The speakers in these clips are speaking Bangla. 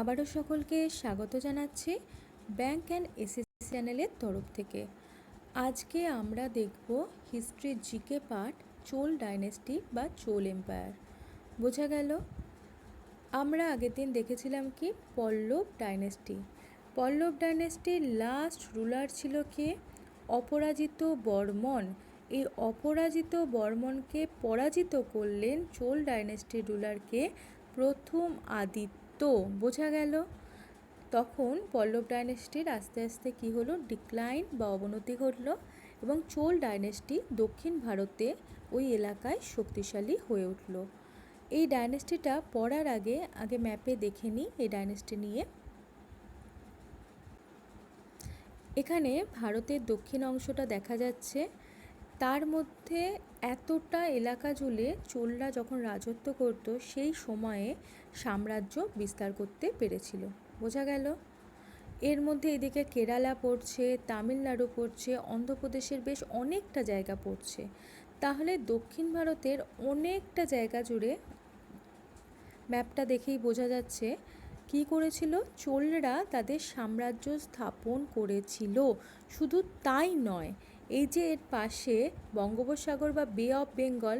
আবারও সকলকে স্বাগত জানাচ্ছি ব্যাংক অ্যান্ড এসএসসি চ্যানেলের তরফ থেকে। আজকে আমরা দেখব হিস্ট্রির জিকে পার্ট, চোল ডাইনেস্টি বা চোল এম্পায়ার। বোঝা গেল, আমরা আগের দিন দেখেছিলাম কি? পল্লব ডাইনেস্টি। পল্লব ডাইনেস্টির লাস্ট রুলার ছিল কে? অপরাজিত বর্মন। এই অপরাজিত বর্মনকে পরাজিত করলেন চোল ডাইনেস্টির রুলারকে প্রথম আদিত্য। বোঝা গেল। তখন পল্লব ডাইনেস্টির আস্তে আস্তে কী হলো? ডিক্লাইন বা অবনতি ঘটল এবং চোল ডাইনেস্টি দক্ষিণ ভারতে ওই এলাকায় শক্তিশালী হয়ে উঠল। এই ডাইনেস্টিটা পড়ার আগে আগে ম্যাপে দেখে নিই এই ডাইনেস্টি নিয়ে। এখানে ভারতের দক্ষিণ অংশটা দেখা যাচ্ছে। তার মধ্যে এতটা এলাকা জুড়ে চোলরা যখন রাজত্ব করত, সেই সময়ে সাম্রাজ্য বিস্তার করতে পেরেছিল। বোঝা গেল, এর মধ্যে এদিকে কেরালা পড়ছে, তামিলনাড়ু পড়ছে, অন্ধ্রপ্রদেশের বেশ অনেকটা জায়গা পড়ছে। তাহলে দক্ষিণ ভারতের অনেকটা জায়গা জুড়ে ম্যাপটা দেখেই বোঝা যাচ্ছে কি করেছিল। চোলরা তাদের সাম্রাজ্য স্থাপন করেছিল। শুধু তাই নয়, এই যে এর পাশে বঙ্গোপসাগর বা বে অফ বেঙ্গল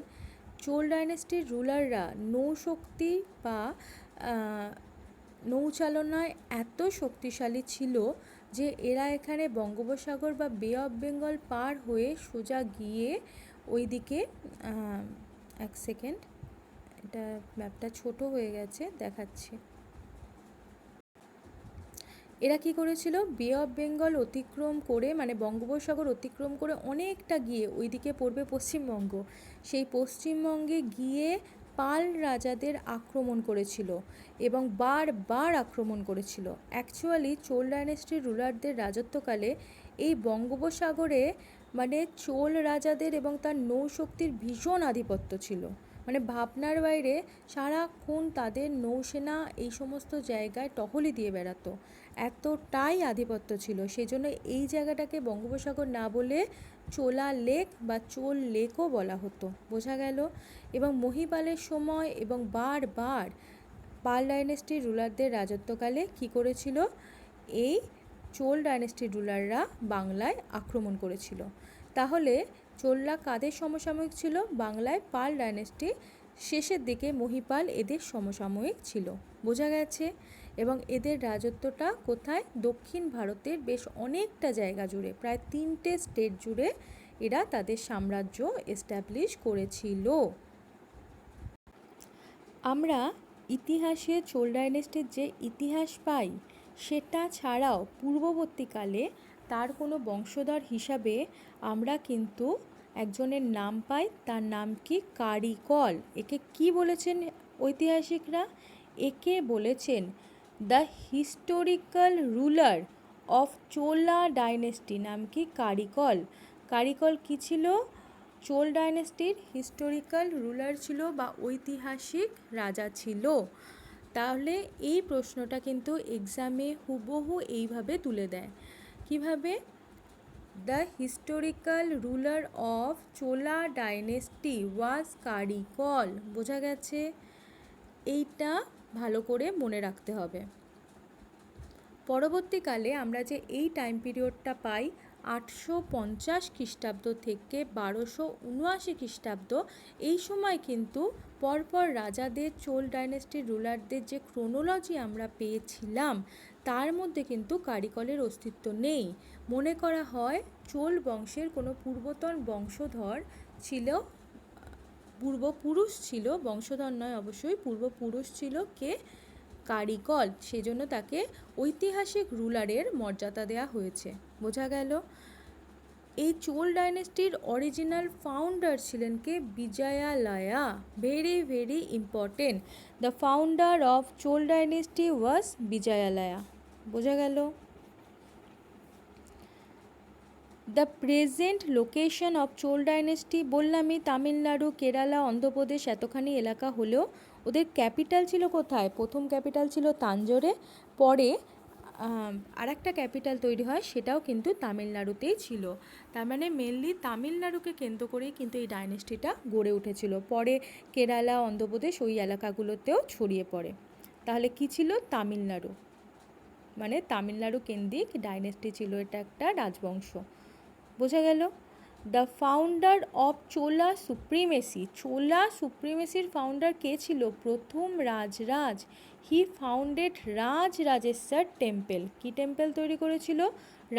চোল ডাইনেস্টির রুলাররা নৌশক্তি বা নৌচালনায় এত শক্তিশালী ছিল যে এরা এখানে বঙ্গোপসাগর বা বে অফ বেঙ্গল পার হয়ে সোজা গিয়ে ওইদিকে এক সেকেন্ড, এটা ম্যাপটা ছোট হয়ে গেছে, দেখাচ্ছি। এরা কি করেছিল? বে অফ বেঙ্গল অতিক্রম করে মানে বঙ্গোপসাগর অতিক্রম করে অনেকটা গিয়ে ওইদিকে পড়বে পশ্চিমবঙ্গ। সেই পশ্চিমবঙ্গে গিয়ে পাল রাজাদের আক্রমণ করেছিল এবং বারবার আক্রমণ করেছিল। অ্যাকচুয়ালি চোল ডাইনেস্টির রুলারদের রাজত্বকালে এই বঙ্গোপসাগরে মানে চোল রাজাদের এবং তার নৌশক্তির ভীষণ আধিপত্য ছিল। মানে ভাবনার বাইরে সারাক্ষণ তাদের নৌসেনা এই সমস্ত জায়গায় টহলি দিয়ে বেড়াতো। এতটাই আধিপত্য ছিল। সেই জন্য এই জায়গাটাকে বঙ্গোপসাগর না বলে চোলা লেক বা চোল লেকও বলা হতো। বোঝা গেল? এবং মহিপালের সময় এবং বারবার পাল ডাইনেস্টির রুলারদের রাজত্বকালে কি করেছিল? এই চোল ডাইনেস্টির রুলাররা বাংলায় আক্রমণ করেছিল। তাহলে চোলরা কাদের সমসাময়িক ছিল? বাংলায় পাল ডাইনেস্টি শেষের দিকে মহিপাল এদের সমসাময়িক ছিল। বোঝা গেছে, এবং এদের রাজত্বটা কোথায়? দক্ষিণ ভারতের বেশ অনেকটা জায়গা জুড়ে, প্রায় তিনটে স্টেট জুড়ে এরা তাদের সাম্রাজ্য এস্টাবলিশ করেছিল। আমরা ইতিহাসে চোল ডাইনেস্টির যে ইতিহাস পাই, সেটা ছাড়াও পূর্ববর্তীকালে তার কোনো বংশধর হিসাবে আমরা কিন্তু একজনের নাম পাই, তার নাম কি কারিকল। একে কি বলেছেন ঐতিহাসিকরা? একে বলেছেন the historical ruler of Chola dynasty নাম কি কারিকল। কারিকল কি ছিল? চোল ডাইনেস্টির হিস্টোরিক্যাল রুলার ছিল বা ঐতিহাসিক রাজা ছিল। তাহলে এই প্রশ্নটা কিন্তু এক্সামে হুবহু এইভাবে তুলে দেয়। কীভাবে? The historical ruler of Chola dynasty was Karikala বোঝা গেছে? এইটা ভালো করে মনে রাখতে হবে। পরবর্তীকালে আমরা যে এই টাইম পিরিয়ডটা পাই, আটশো পঞ্চাশ খ্রিস্টাব্দ থেকে বারোশো উনআশি খ্রিস্টাব্দ, এই সময় কিন্তু পরপর রাজাদের চোল ডাইনেস্টির রুলারদের যে ক্রোনোলজি আমরা পেয়েছিলাম তার মধ্যে কিন্তু কারিকলের অস্তিত্ব নেই। মনে করা হয়, চোল বংশের কোনো পূর্বতন বংশধর ছিল, পূর্বপুরুষ ছিল, বংশধর নয় অবশ্যই, পূর্বপুরুষ ছিল কে? কারিকল। সেজন্য তাকে ঐতিহাসিক রুলারের মর্যাদা দেওয়া হয়েছে। বোঝা গেল? এই চোল ডাইনেস্টির অরিজিনাল ফাউন্ডার ছিলেন কে? Vijayalaya. Very very important. The founder of Chola dynasty was Vijayalaya. বোঝা গেল? The present location of Chola dynasty বললামই তামিলনাড়ু, কেরালা, অন্ধ্রপ্রদেশ এতখানি এলাকা হলেও ওদের ক্যাপিটাল ছিল কোথায়? প্রথম ক্যাপিটাল ছিল তাঞ্জোরে পরে আর একটা ক্যাপিটাল তৈরি হয় সেটাও কিন্তু তামিলনাড়ুতেই ছিল। তার মানে মেনলি তামিলনাড়ুকে কেন্দ্র করেই কিন্তু এই ডাইনেস্টিটা গড়ে উঠেছিল। পরে কেরালা, অন্ধ্রপ্রদেশ ওই এলাকাগুলোতেও ছড়িয়ে পড়ে। তাহলে কি ছিল? তামিলনাড়ু। মানে তামিলনাড়ু কেন্দ্রিক ডাইনেস্টি ছিল এটা একটা রাজবংশ। বোঝা গেল? The founder of Chola supremacy Chola সুপ্রিমেসির founder কে ছিল? প্রথম Rajaraja. He founded Raja Rajeshwara temple কি টেম্পল তৈরি করেছিল?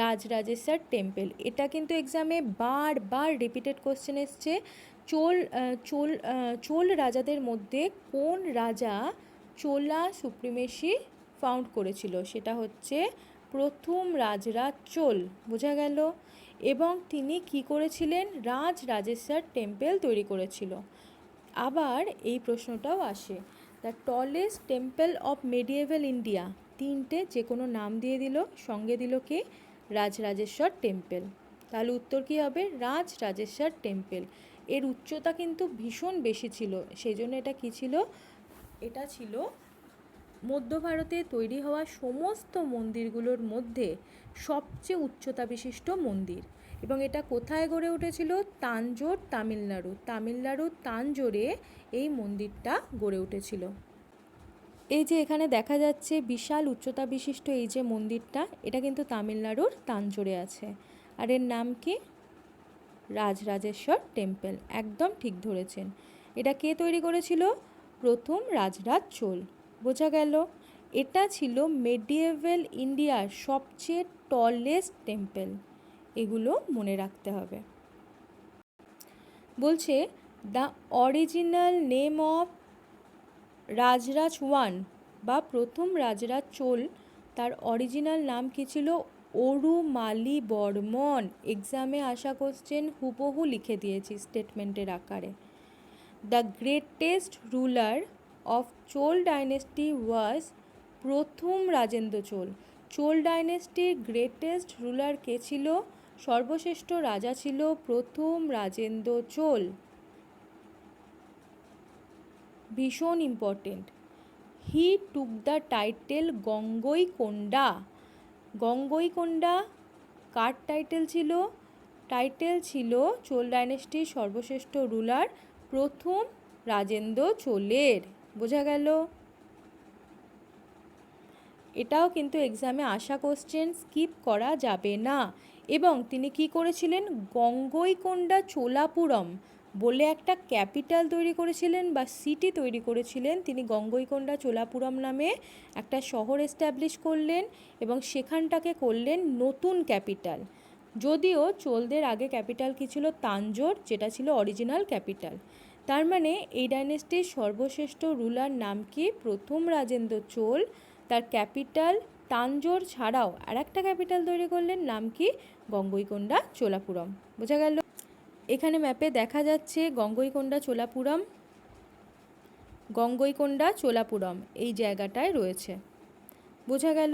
রাজ রাজেশ্বর টেম্পল এটা কিন্তু এক্সামে বারবার রিপিটেড কোশ্চেন এসছে। চোল চোল চোল রাজাদের মধ্যে কোন রাজা চোলা সুপ্রিমেসি ফাউন্ড করেছিল। সেটা হচ্ছে প্রথম রাজরাজ চোল, বোঝা গেল? এবং তিনি কি করেছিলেন? রাজ রাজেশ্বর টেম্পল তৈরি করেছিল। আবার এই প্রশ্নটাও আসে। The tallest temple of medieval India তিনটে যে কোনো নাম দিয়ে দিল, সঙ্গে দিল কে? রাজরাজেশ্বর টেম্পল। তাহলে উত্তর কী হবে? রাজ রাজেশ্বর টেম্পল। এর উচ্চতা কিন্তু ভীষণ বেশি ছিল। সেই জন্য এটা কী ছিল? এটা ছিল মধ্য ভারতে তৈরি হওয়া সমস্ত মন্দিরগুলোর মধ্যে সবচেয়ে উচ্চতা বিশিষ্ট মন্দির। এবং এটা কোথায় গড়ে উঠেছিল? তাঞ্জোর তামিলনাড়ু। তামিলনাড়ুর তাঞ্জোরে এই মন্দিরটা গড়ে উঠেছিল। এই যে এখানে দেখা যাচ্ছে বিশাল উচ্চতা বিশিষ্ট এই যে মন্দিরটা, এটা কিন্তু তামিলনাড়ুর তাঞ্জোরে আছে। আর এর নাম কি? রাজরাজেশ্বর টেম্পল। একদম ঠিক ধরেছেন। এটা কে তৈরি করেছিল? প্রথম রাজরাজ চোল। বোঝা গেল, এটা ছিল মেডিয়েভেল ইন্ডিয়ার সবচেয়ে টলেস্ট টেম্পল এগুলো মনে রাখতে হবে। বলছে the original name of Rajaraja one বা প্রথম রাজরাজ চোল, তার অরিজিনাল নাম কী ছিল? অরু অরুমালি বর্মন। এক্সামে আসা কোশ্চেন হুবহু লিখে দিয়েছি স্টেটমেন্টের আকারে। The greatest ruler of Chola dynasty was প্রথম রাজেন্দ্র চোল। চোল ডাইনেস্টির গ্রেটেস্ট রুলার কে ছিল? সর্বশ্রেষ্ঠ রাজা ছিল প্রথম রাজেন্দ্র চোল। ভীষণ important he took the title Gangaikonda Gangaikonda car title ছিল? টাইটেল ছিল চোল ডাইনেস্টির সর্বশ্রেষ্ঠ রুলার প্রথম রাজেন্দ্র চোলের। বোঝা গেল? এটাও কিন্তু এক্সামে আসা কোশ্চেন স্কিপ করা যাবে না। এবং তিনি কি করেছিলেন? গঙ্গইকোন্ডা চোলাপুরম বলে একটা ক্যাপিটাল তৈরি করেছিলেন বা সিটি তৈরি করেছিলেন। তিনি গঙ্গইকোন্ডা চোলাপুরম নামে একটা শহর এস্টাবলিশ করলেন এবং সেখানটাকে করলেন নতুন ক্যাপিটাল। যদিও চোলদের আগে ক্যাপিটাল কী ছিল? তাঞ্জোর, যেটা ছিল অরিজিনাল ক্যাপিটাল তার মানে এই ডাইনেস্টির সর্বশ্রেষ্ঠ রুলার নাম কি? প্রথম রাজেন্দ্র চোল, তার ক্যাপিটাল তাঞ্জোর ছাড়াও আর একটা ক্যাপিটাল তৈরি করলেন, নাম কি? গঙ্গইকোন্ডা চোলাপুরম। বোঝা গেল? এখানে ম্যাপে দেখা যাচ্ছে গঙ্গইকোন্ডা চোলাপুরম গঙ্গইকোন্ডা চোলাপুরম এই জায়গাটায় রয়েছে। বোঝা গেল?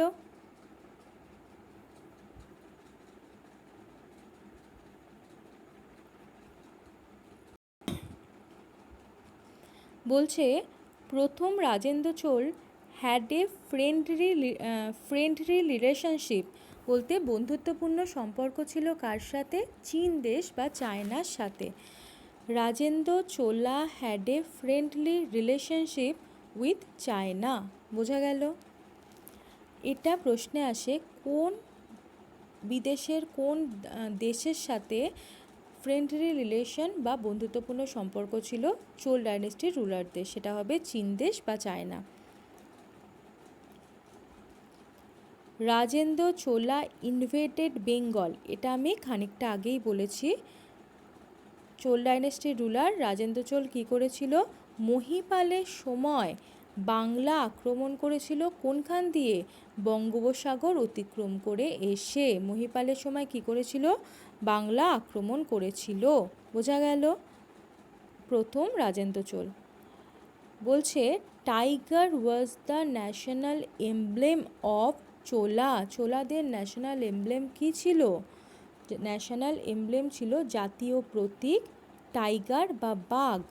বলছে, প্রথম Rajendra Chola had a friendly friendly relationship বলতে বন্ধুত্বপূর্ণ সম্পর্ক ছিল কার সাথে? চীন দেশ বা চায়নার সাথে। Rajendra Chola had a friendly relationship with China বোঝা গেল। এটা প্রশ্নে আসে কোন বিদেশের কোন দেশের সাথে ফ্রেন্ডলি রিলেশন বা বন্ধুত্বপূর্ণ সম্পর্ক ছিল চোল ডাইনেস্টির রুলারদের, সেটা হবে চীন দেশ বা চায়না। রাজেন্দ্র চোলা, ইনভেটেড বেঙ্গল, এটা আমি খানিকটা আগেই বলেছি। চোল ডাইনেস্টির রুলার রাজেন্দ্র চোল কী করেছিল? মহিপালের সময় বাংলা আক্রমণ করেছিল কোনখান দিয়ে? বঙ্গোপসাগর অতিক্রম করে এসে মহিপালের সময় কী করেছিল? বাংলা আক্রমণ করেছিল। বোঝা গেল? প্রথম রাজেন্দ্র চোল। বলছে, tiger was the national emblem of Chola. চোলাদের national emblem কী ছিল? ন্যাশনাল এমব্লেম ছিল জাতীয় প্রতীক, টাইগার বা বাঘ।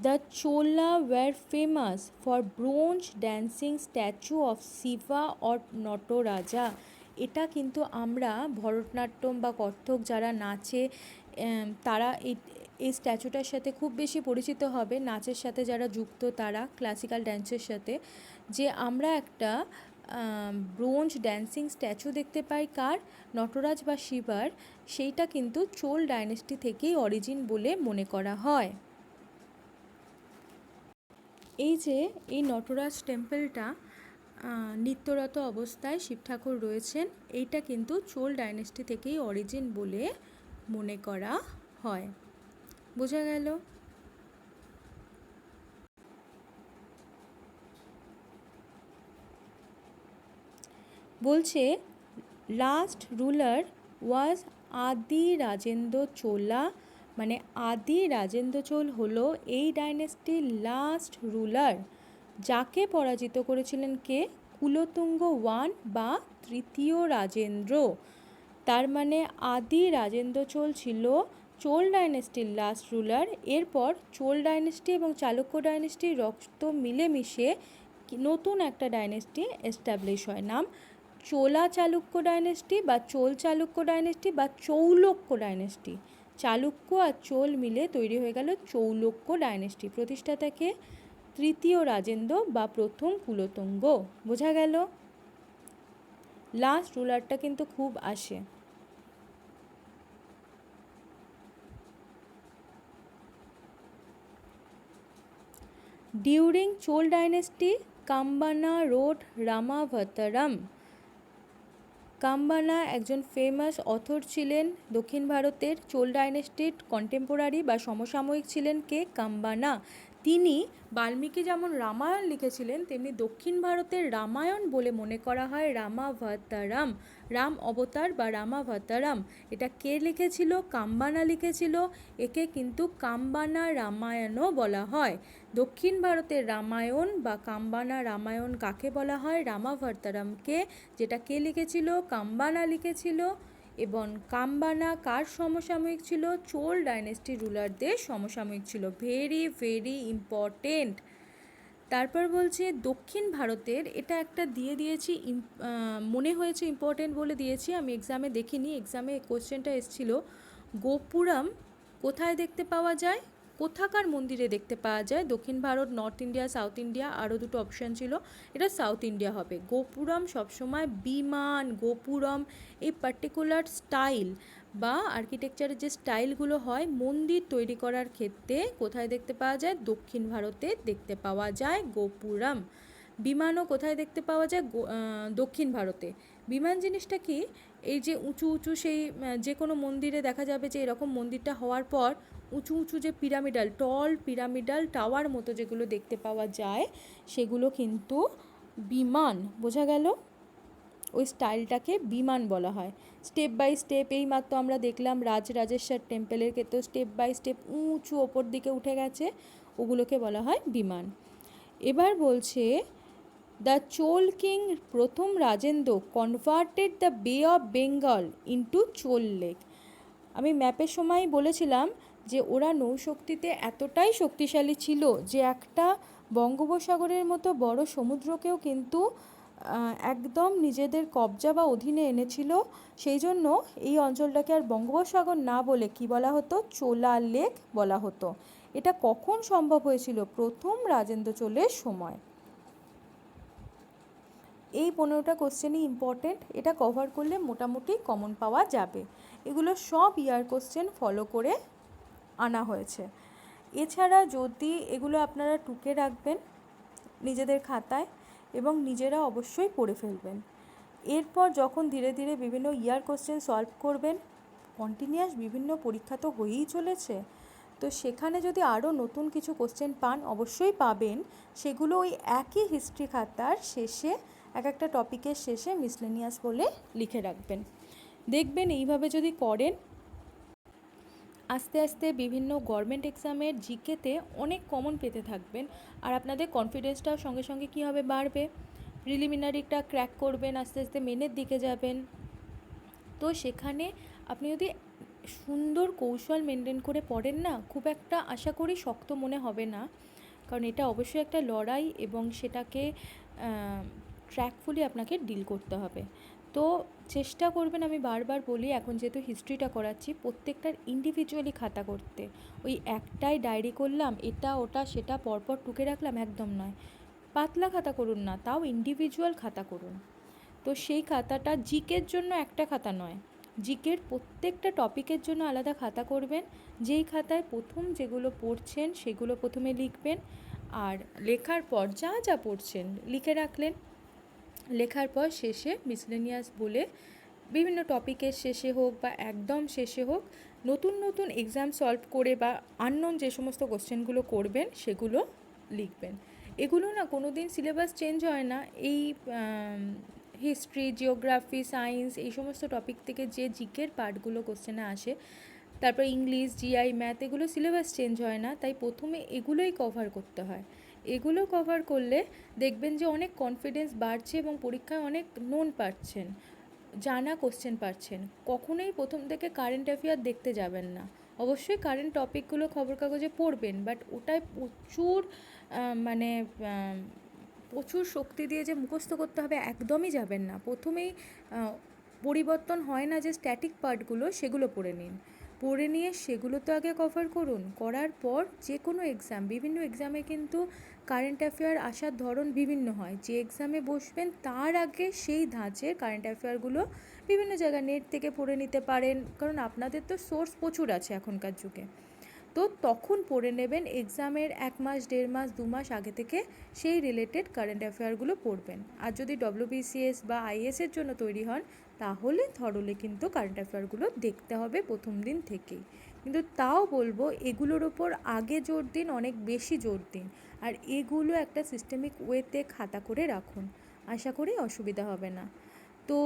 The Chola were famous for bronze dancing statue of Shiva or Nataraja. এটা কিন্তু আমরা ভরতনাট্যম বা কত্থক যারা নাচে তারা এই স্ট্যাচুটার সাথে খুব বেশি পরিচিত হবে। নাচের সাথে যারা যুক্ত, তারা ক্লাসিক্যাল ড্যান্সের সাথে। যে আমরা একটা ব্রোঞ্জ ড্যান্সিং স্ট্যাচু দেখতে পাই কার? নটরাজ বা শিবার। সেইটা কিন্তু চোল ডাইনেস্টি থেকেই অরিজিন বলে মনে করা হয়। এই যে এই নটরাজ টেম্পলটা নিত্যরত অবস্থায় শিব ঠাকুর রয়েছেন, এইটা কিন্তু চোল ডাইনেস্টি থেকেই অরিজিন বলে মনে করা হয়। বোঝা গেল? বলছে, লাস্ট রুলার ওয়াজ আদি রাজেন্দ্র চোলা মানে আদি রাজেন্দ্র চোল হলো এই ডাইনেস্টির লাস্ট রুলার যাকে পরাজিত করেছিলেন কে? কুলোতুঙ্গ ওয়ান বা তৃতীয় রাজেন্দ্র। তার মানে আদি রাজেন্দ্র চোল ছিল চোল ডাইনেস্টির লাস্ট রুলার এরপর চোল ডাইনেস্টি এবং চালুক্য ডাইনেস্টির রক্ত মিলেমিশে নতুন একটা ডাইনেস্টি এস্টাবলিশ হয়। নাম চোলা চালুক্য ডাইনেস্টি বা চোল চালুক্য ডাইনেস্টি বা চৌলক্য ডাইনেস্টি। চালুক্য আর চোল মিলে তৈরি হয়ে গেল চৌলক্য ডাইনেস্টি। প্রতিষ্ঠাতাকে তৃতীয় রাজেন্দ্র বা প্রথম কুলতঙ্গ বোঝা গেল? লাস্ট রুলারটা কিন্তু খুব আসে। During Chola dynasty, Kambana wrote Ramavataram. Kambana একজন ফেমাস অথর ছিলেন। দক্ষিণ ভারতের চোল ডাইনেস্টির কন্টেম্পোরারি বা সমসাময়িক ছিলেন কে? কাম্বানা। তিনি বাল্মীকি যেমন রামায়ণ লিখেছিলেন, তেমনি দক্ষিণ ভারতের রামায়ণ বলে মনে করা হয় রামাভাতারাম, রাম অবতার বা রামাভাতারাম। এটা কে লিখেছিল? কাম্বানা লিখেছিল। একে কিন্তু কাম্বানা রামায়ণও বলা হয়। দক্ষিণ ভারতের রামায়ণ বা কাম্বানা রামায়ণ কাকে বলা হয়? রামাভাতারামকে। যেটা কে লিখেছিল? কাম্বানা লিখেছিল। এবং কাম্বানা কার সমসাময়িক ছিল? চোল ডাইনেস্টি রুলারদের সমসাময়িক ছিল। Very very important. তারপর বলছে, দক্ষিণ ভারতের এটা একটা দিয়ে দিয়েছি মনে হয়েছে ইম্পর্টেন্ট বলে দিয়েছি, আমি এক্সামে দেখিনি এক্সামে কোশ্চেনটা এসেছিল, গোপুরম কোথায় দেখতে পাওয়া যায়? কোথাকার মন্দিরে দেখতে পাওয়া যায়? দক্ষিণ ভারত, নর্থ ইন্ডিয়া, সাউথ ইন্ডিয়া আরও দুটো অপশান ছিল। এটা সাউথ ইন্ডিয়া হবে। গোপুরম সবসময় বিমান, গোপুরম এই পার্টিকুলার স্টাইল বা আর্কিটেকচারের যে স্টাইলগুলো হয়, মন্দির তৈরি করার ক্ষেত্রে কোথায় দেখতে পাওয়া যায়? দক্ষিণ ভারতে দেখতে পাওয়া যায় গোপুরম। বিমানও কোথায় দেখতে পাওয়া যায়? দক্ষিণ ভারতে। বিমান জিনিসটা কি? এই যে উঁচু উঁচু সেই যে কোনো মন্দিরে দেখা যাবে যে এরকম মন্দিরটা হওয়ার পর উঁচু উঁচু যে পিরামিডাল টল পিরামিডাল টাওয়ার মতো যেগুলো দেখতে পাওয়া যায়, সেগুলো কিন্তু বিমান, বোঝা গেল? ওই স্টাইলটাকে বিমান বলা হয়। স্টেপ বাই স্টেপ এই মাত্র আমরা দেখলাম রাজরাজেশ্বর টেম্পলের ক্ষেত্রেও স্টেপ বাই স্টেপ উঁচু ওপর দিকে উঠে গেছে, ওগুলোকে বলা হয় বিমান। এবার বলছে দ্য চোল কিং প্রথম Rajendra converted the bay of Bengal into Chola lake আমি ম্যাপের সময় বলেছিলাম যে ওরা নৌশক্তিতে এতটাই শক্তিশালী ছিল যে একটা বঙ্গোপসাগরের মতো বড় সমুদ্রকেও কিন্তু একদম নিজেদের কবজা বা অধীনে এনেছিল। সেই জন্য এই অঞ্চলটাকে আর বঙ্গোপসাগর না বলে কি বলা হতো? চোলা লেক বলা হতো। এটা কখন সম্ভব হয়েছিল? প্রথম রাজেন্দ্র চোলের সময়। এই পনেরোটা কোশ্চেনই ইম্পর্টেন্ট এটা কভার করলে মোটামুটি কমন পাওয়া যাবে। এগুলো সব ইয়ার কোশ্চেন ফলো করে আনা হয়েছে। এছাড়া যদি এগুলো আপনারা টুকে রাখবেন নিজেদের খাতায় এবং নিজেরা অবশ্যই পড়ে ফেলবেন। এরপর যখন ধীরে ধীরে বিভিন্ন ইয়ার কোশ্চেন সলভ করবেন কন্টিনিউয়াস বিভিন্ন পরীক্ষা তো হয়েই চলেছে, তো সেখানে যদি আরও নতুন কিছু কোশ্চেন পান, অবশ্যই পাবেন। সেগুলো ওই একই হিস্ট্রি খাতার শেষে এক একটা টপিকের শেষে মিসলেনিয়াস বলে লিখে রাখবেন। দেখবেন এইভাবে যদি করেন, আস্তে আস্তে বিভিন্ন গভর্নমেন্ট এক্সামের জিকেতে অনেক কমন পেতে থাকবেন। আর আপনাদের কনফিডেন্সটাও সঙ্গে সঙ্গে কী হবে বাড়বে। প্রিলিমিনারিটা ক্র্যাক করবেন, আস্তে আস্তে মেনের দিকে যাবেন। তো সেখানে আপনি যদি সুন্দর কৌশল মেনটেন করে পড়েন না, খুব একটা আশা করি শক্ত মনে হবে না। কারণ এটা অবশ্যই একটা লড়াই এবং সেটাকে ট্র্যাকফুলি আপনাকে ডিল করতে হবে। তো চেষ্টা করবেন আমি বারবার বলি, এখন যেহেতু হিস্ট্রিটা করাচ্ছি, প্রত্যেকটার ইন্ডিভিজুয়ালি খাতা করতে। ওই একটাই ডায়েরি করলাম, এটা, ওটা, সেটা, পরপর টুকে রাখলাম, একদম নয়। পাতলা খাতা করুন না, তাও ইন্ডিভিজুয়াল খাতা করুন। তো সেই খাতাটা জিকের জন্য একটা খাতা নয়, জিকের প্রত্যেকটা টপিকের জন্য আলাদা খাতা করবেন। যেই খাতায় প্রথম যেগুলো পড়ছেন, সেগুলো প্রথমে লিখবেন, আর লেখার পর যা যা পড়ছেন, লিখে রাখলেন লেখার পর শেষে মিসলেনিয়াস বলে বিভিন্ন টপিকের শেষে হোক বা একদম শেষে হোক, নতুন নতুন এক্সাম সলভ করে বা আননোন যে সমস্ত কোশ্চেনগুলো করবেন, সেগুলো লিখবেন। এগুলো না কোনো দিন সিলেবাস চেঞ্জ হয় না। এই হিস্ট্রি জিওগ্রাফি সায়েন্স এই সমস্ত টপিক থেকে যে জিকের পার্টগুলো কোশ্চেনে আসে, তারপর ইংলিশ জিআই ম্যাথ এগুলো সিলেবাস চেঞ্জ হয় না। তাই প্রথমে এগুলোই কভার করতে হয়। এগুলো কভার করলে দেখবেন যে অনেক কনফিডেন্স বাড়ছে এবং পরীক্ষায় অনেক নোন পাচ্ছেন, জানা কোশ্চেন পাচ্ছেন। কখনোই প্রথম থেকে কারেন্ট অ্যাফেয়ার দেখতে যাবেন না। অবশ্যই কারেন্ট টপিকগুলো খবর কাগজে পড়বেন বাট ওটায় প্রচুর মানে প্রচুর শক্তি দিয়ে যে মুখস্থ করতে হবে একদমই যাবেন না। প্রথমেই পরিবর্তন হয় না যে স্ট্যাটিক পার্টগুলো সেগুলো পড়ে নিন। পড়ে নিয়ে সেগুলো তো আগে কভার করুন। করার পর যে কোনো এক্সাম বিভিন্ন এক্সামে কিন্তু কারেন্ট অ্যাফেয়ার আসার ধরন বিভিন্ন হয়। যে এক্সামে বসবেন তার আগে সেই ধাঁচের কারেন্ট অ্যাফেয়ারগুলো বিভিন্ন জায়গা নেট থেকে পড়ে নিতে পারেন। কারণ আপনাদের তো সোর্স প্রচুর আছে এখনকার যুগে। তো তখন পড়ে নেবেন এক্সামের এক মাস, দেড় মাস, দু মাস আগে থেকে সেই রিলেটেড কারেন্ট অ্যাফেয়ারগুলো পড়বেন। আর যদি ডব্লিউবিসিএস বা আইএসের জন্য তৈরি হন তাহলে থরলে কিন্তু কারেন্ট অ্যাফেয়ারগুলো দেখতে হবে প্রথম দিন থেকেই। কিন্তু তাও বলব এগুলোর ওপর আগে জোর দিন, অনেক বেশি জোর দিন। আর এগুলো একটা সিস্টেমিক ওয়েতে খাতা করে রাখুন। আশা করি অসুবিধা হবে না। তো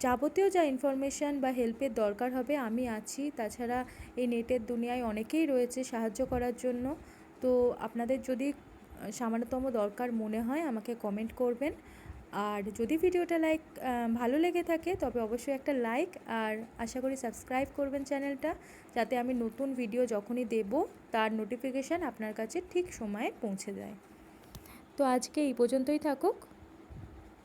যাবতীয় যা ইনফরমেশান বা হেল্পের দরকার হবে, আমি আছি। তাছাড়া এই নেটের দুনিয়ায় অনেকেই রয়েছে সাহায্য করার জন্য। তো আপনাদের যদি সামান্যতম দরকার মনে হয়, আমাকে কমেন্ট করবেন। আর যদি ভিডিওটা লাইক ভালো লেগে থাকে, তবে অবশ্যই একটা লাইক আর আশা করি সাবস্ক্রাইব করবেন চ্যানেলটা যাতে আমি নতুন ভিডিও যখনই দেব, তার নোটিফিকেশান আপনার কাছে ঠিক সময়ে পৌঁছে যায়। তো আজকে এই পর্যন্তই থাকুক।